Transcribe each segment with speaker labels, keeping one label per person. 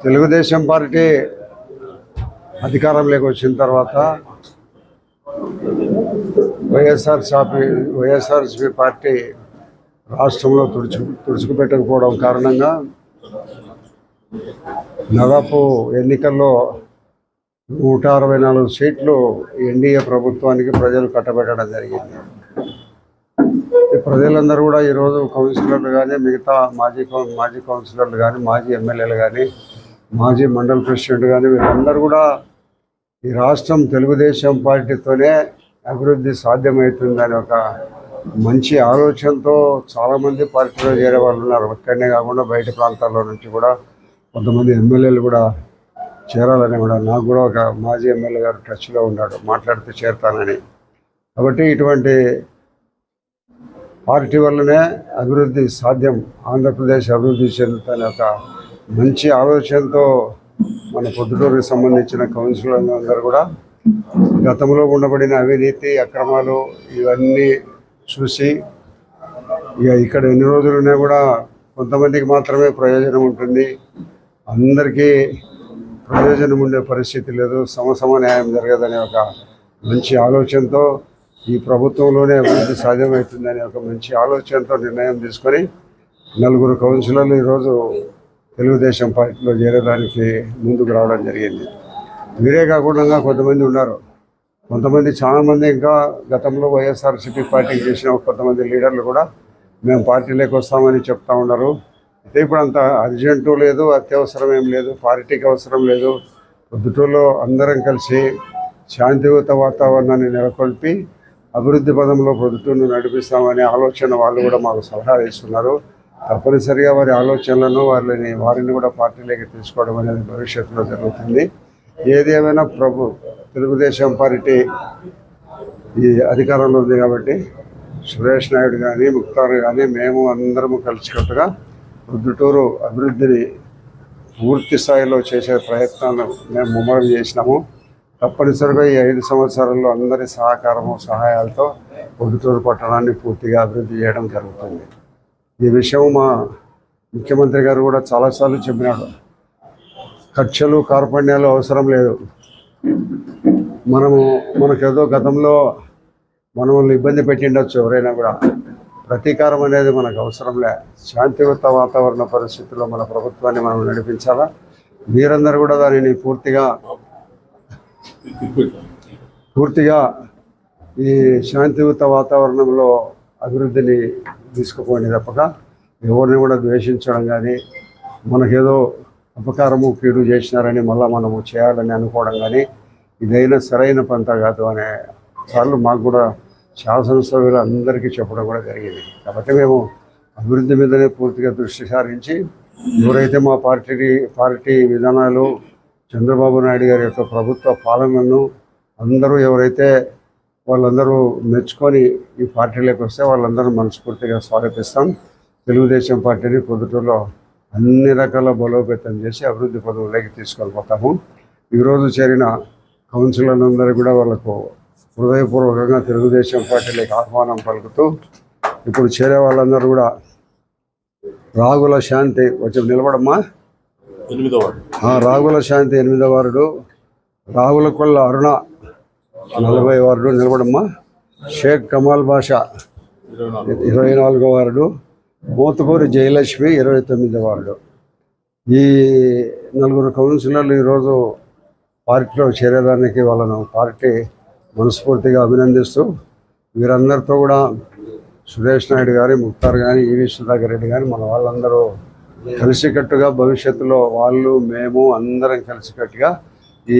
Speaker 1: Telugu Desam party అధికారంలోకి వచ్చిన తర్వాత వైఎస్ఆర్ సాపి వైఎస్ఆర్సీపీ పార్టీ రాష్ట్రంలో తుడుచు తుడుచుకుపెట్టకపోవడం కారణంగా దాదాపు ఎన్నికల్లో నూట అరవై నాలుగు సీట్లు ఎన్డీఏ ప్రభుత్వానికి ప్రజలు కట్టబెట్టడం జరిగింది. ఈ ప్రజలందరూ కూడా ఈరోజు కౌన్సిలర్లు కానీ మిగతా మాజీ కౌన్ మాజీ కౌన్సిలర్లు కానీ మాజీ ఎమ్మెల్యేలు కానీ మాజీ మండల ప్రెసిడెంట్ కానీ వీళ్ళందరూ కూడా ఈ రాష్ట్రం తెలుగుదేశం పార్టీతోనే అభివృద్ధి సాధ్యమవుతుందని ఒక మంచి ఆలోచనతో చాలామంది పార్టీలో చేరే వాళ్ళు ఉన్నారు. ఇక్కడనే కాకుండా బయట ప్రాంతాల్లో నుంచి కూడా కొంతమంది ఎమ్మెల్యేలు కూడా చేరాలని కూడా నాకు కూడా ఒక మాజీ ఎమ్మెల్యే గారు టచ్లో ఉన్నాడు. మాట్లాడితే చేరుతానని. కాబట్టి ఇటువంటి పార్టీ వల్లనే అభివృద్ధి సాధ్యం. ఆంధ్రప్రదేశ్ అభివృద్ధి చెందుతానే ఒక మంచి ఆలోచనతో మన పొద్దుటూరుకు సంబంధించిన కౌన్సిలర్లు అందరూ కూడా గతంలో ఉండబడిన అవినీతి అక్రమాలు ఇవన్నీ చూసి ఇక ఇక్కడ ఎన్ని రోజులున్నా కూడా కొంతమందికి మాత్రమే ప్రయోజనం ఉంటుంది. అందరికీ ప్రయోజనం ఉండే పరిస్థితి లేదు. సమసమ న్యాయం జరగదనే ఒక మంచి ఆలోచనతో ఈ ప్రభుత్వంలోనే అభివృద్ధి సాధ్యమవుతుందనే ఒక మంచి ఆలోచనతో నిర్ణయం తీసుకొని నలుగురు కౌన్సిలర్లు ఈరోజు తెలుగుదేశం పార్టీలో చేరడానికి ముందుకు రావడం జరిగింది. మీరే కాకుండా కొంతమంది ఉన్నారు. కొంతమంది చాలామంది ఇంకా గతంలో వైఎస్ఆర్సీపీ పార్టీకి చేసిన కొంతమంది లీడర్లు కూడా మేము పార్టీలోకి వస్తామని చెప్తా ఉన్నారు. అయితే ఇప్పుడు అంత అర్జెంటు లేదు అత్యవసరం ఏం లేదు పార్టీకి అవసరం లేదు. పొద్దుటూరులో అందరం కలిసి శాంతియుత వాతావరణాన్ని నెలకొల్పి అభివృద్ధి పదంలో పొద్దుటూరును నడిపిస్తామనే ఆలోచన వాళ్ళు కూడా మాకు సలహా ఇస్తున్నారు. తప్పనిసరిగా వారి ఆలోచనలను వారిని వారిని కూడా పార్టీలోకి తీసుకోవడం అనేది భవిష్యత్తులో జరుగుతుంది. ఏది ఏమైనా ప్రభు తెలుగుదేశం పార్టీ ఈ అధికారంలో ఉంది కాబట్టి సురేష్ నాయుడు కానీ ముక్తార్ కానీ మేము అందరము కలిసికట్టుగా ప్రొద్దుటూరు అభివృద్ధిని పూర్తి స్థాయిలో చేసే ప్రయత్నాలు మేము ముమ్మరం చేసినాము. తప్పనిసరిగా ఈ ఐదు సంవత్సరాల్లో అందరి సహకారము సహాయాలతో పొద్దుటూరు పట్టణాన్ని పూర్తిగా అభివృద్ధి చేయడం జరుగుతుంది. ఈ విషయం మా ముఖ్యమంత్రి గారు కూడా చాలాసార్లు చెప్పినాడు. ఖర్చులు కార్పణ్యాలు అవసరం లేదు. మనము మనకేదో గతంలో మనల్ని ఇబ్బంది పెట్టిండొచ్చు ఎవరైనా కూడా. ప్రతీకారం అనేది మనకు అవసరంలే శాంతియుత వాతావరణ పరిస్థితుల్లో మన ప్రభుత్వాన్ని మనం నడిపించాలా? మీరందరూ కూడా దానిని పూర్తిగా పూర్తిగా ఈ శాంతియుత వాతావరణంలో అభివృద్ధిని తీసుకుపోండి తప్పక. ఎవరిని కూడా ద్వేషించడం కానీ మనకేదో అపకారము కీడు చేసినారని మళ్ళీ మనము చేయాలని అనుకోవడం కానీ ఇదైనా సరైన పంత కాదు అనే సార్లు మాకు కూడా శాసనసభ్యులు అందరికీ చెప్పడం కూడా జరిగింది. కాబట్టి మేము అభివృద్ధి మీదనే పూర్తిగా దృష్టి సారించి ఎవరైతే మా పార్టీ పార్టీ విధానాలు చంద్రబాబు నాయుడు గారి యొక్క ప్రభుత్వ పాలనను అందరూ ఎవరైతే వాళ్ళందరూ మెచ్చుకొని ఈ పార్టీలోకి వస్తే వాళ్ళందరూ మనస్ఫూర్తిగా స్వాగతిస్తాం. తెలుగుదేశం పార్టీని పొద్దుటూరులో అన్ని రకాల బలోపేతం చేసి అభివృద్ధి పదవుల్లోకి తీసుకొని పోతాము ఈరోజు చేరిన కౌన్సిలర్లందరూ కూడా వాళ్ళకు హృదయపూర్వకంగా తెలుగుదేశం పార్టీలోకి ఆహ్వానం పలుకుతూ ఇప్పుడు చేరే వాళ్ళందరూ కూడా రాగుల శాంతి వచ్చి నిలబడమ్మా.
Speaker 2: ఎనిమిదో
Speaker 1: రాగుల శాంతి ఎనిమిదో వార్డు. రాగుల కొల్ల అరుణ నలభై వార్డు నిలబడమ్మా. షేక్ కమాల్ బాషా
Speaker 2: ఇరవై నాలుగో
Speaker 1: వార్డు. మోతుకూరి జయలక్ష్మి ఇరవై తొమ్మిదో వార్డు. ఈ నలుగురు కౌన్సిలర్లు ఈరోజు పార్టీలో చేరేదానికి వాళ్ళను పార్టీ మనస్ఫూర్తిగా అభినందిస్తూ వీరందరితో కూడా సురేష్ నాయుడు గారి ముక్తార్ కానీ ఈవి సుధాకర్ రెడ్డి కానీ మన వాళ్ళందరూ కలిసికట్టుగా భవిష్యత్తులో వాళ్ళు మేము అందరం కలిసికట్టుగా ఈ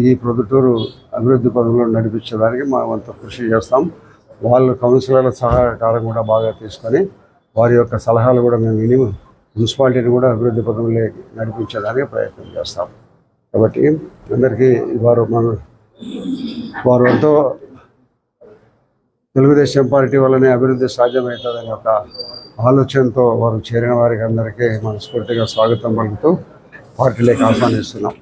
Speaker 1: ఈ ప్రొద్దుటూరు అభివృద్ధి పనులు నడిపించడానికి మనం అంత కృషి చేస్తాం. వాళ్ళు కౌన్సిలర్ల సహకారం కూడా బాగా తీసుకొని వారి యొక్క సలహాలు కూడా మేము విని మున్సిపాలిటీని కూడా అభివృద్ధి పదంలో నడిపించడానికి ప్రయత్నం చేస్తాం. కాబట్టి అందరికీ వారు మన వారు ఎంతో తెలుగుదేశం పార్టీ వల్లనే అభివృద్ధి సాధ్యమవుతుందనే ఒక ఆలోచనతో వారు చేరిన వారికి అందరికీ మనస్ఫూర్తిగా స్వాగతం పలుకుతూ పార్టీలోకి ఆహ్వానిస్తున్నాం.